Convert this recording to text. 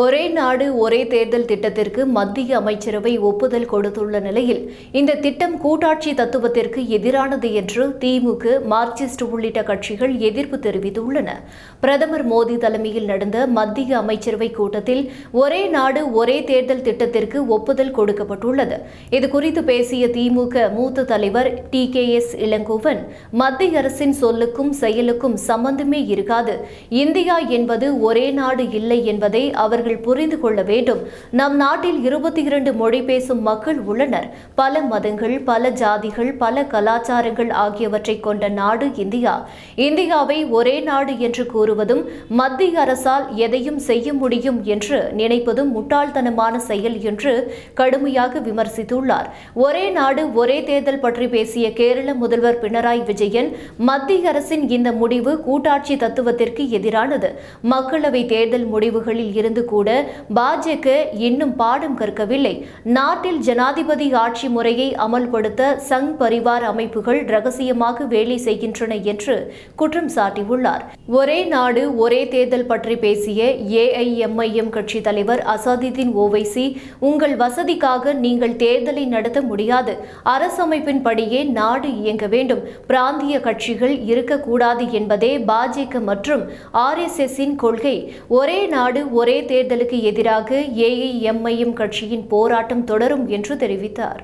ஒரே நாடு ஒரே தேர்தல் திட்டத்திற்கு மத்திய அமைச்சரவை ஒப்புதல் கொடுத்துள்ள நிலையில் இந்த திட்டம் கூட்டாட்சி தத்துவத்திற்கு எதிரானது என்று திமுக மார்க்சிஸ்ட் உள்ளிட்ட கட்சிகள் எதிர்ப்பு தெரிவித்துள்ளன. பிரதமர் மோடி தலைமையில் நடந்த மத்திய அமைச்சரவை கூட்டத்தில் ஒரே நாடு ஒரே தேர்தல் திட்டத்திற்கு ஒப்புதல் கொடுக்கப்பட்டுள்ளது. இதுகுறித்து பேசிய திமுக மூத்த தலைவர் டி கே எஸ் இளங்கோவன் மத்திய அரசின் சொல்லுக்கும் செயலுக்கும் சம்பந்தமே இருக்காது. இந்தியா என்பது ஒரே நாடு இல்லை என்பதை அவர் அவர்கள் புரிந்து கொள்ள வேண்டும். நம் நாட்டில் இருபத்தி இரண்டு மொழி பேசும் மக்கள் உள்ளனர். பல மதங்கள் பல ஜாதிகள் பல கலாச்சாரங்கள் ஆகியவற்றை கொண்ட நாடு இந்தியா. இந்தியாவை ஒரே நாடு என்று கூறுவதும் மத்திய அரசால் எதையும் செய்ய முடியும் என்று நினைப்பதும் முட்டாள்தனமான செயல் என்று கடுமையாக விமர்சித்துள்ளார். ஒரே நாடு ஒரே தேர்தல் பற்றி பேசிய கேரள முதல்வர் பினராயி விஜயன் மத்திய அரசின் இந்த முடிவு கூட்டாட்சி தத்துவத்திற்கு எதிரானது. மக்களவை தேர்தல் முடிவுகளில் இருந்து கூட பாஜக இன்னும் பாடம் கற்கவில்லை. நாட்டில் ஜனாதிபதி ஆட்சி முறையை அமல்படுத்த சங் பரிவார் அமைப்புகள் ரகசியமாக வேலை செய்கின்றன என்று குற்றம் சாட்டியுள்ளார். ஒரே நாடு ஒரே தேர்தல் பற்றி பேசிய ஏஐஎம்ஐஎம் கட்சி தலைவர் அசாதுதீன் ஓவைசி உங்கள் வசதிக்காக நீங்கள் தேர்தலை நடத்த முடியாது. அரசமைப்பின் படியே நாடு இயங்க வேண்டும். பிராந்திய கட்சிகள் இருக்கக்கூடாது என்பதே பாஜக மற்றும் ஆர்எஸ்எஸ்ஸின் கொள்கை. ஒரே நாடு ஒரே தேர்தலுக்கு எதிராக ஏஐஎம்ஐஎம் கட்சியின் போராட்டம் தொடரும் என்று தெரிவித்தார்.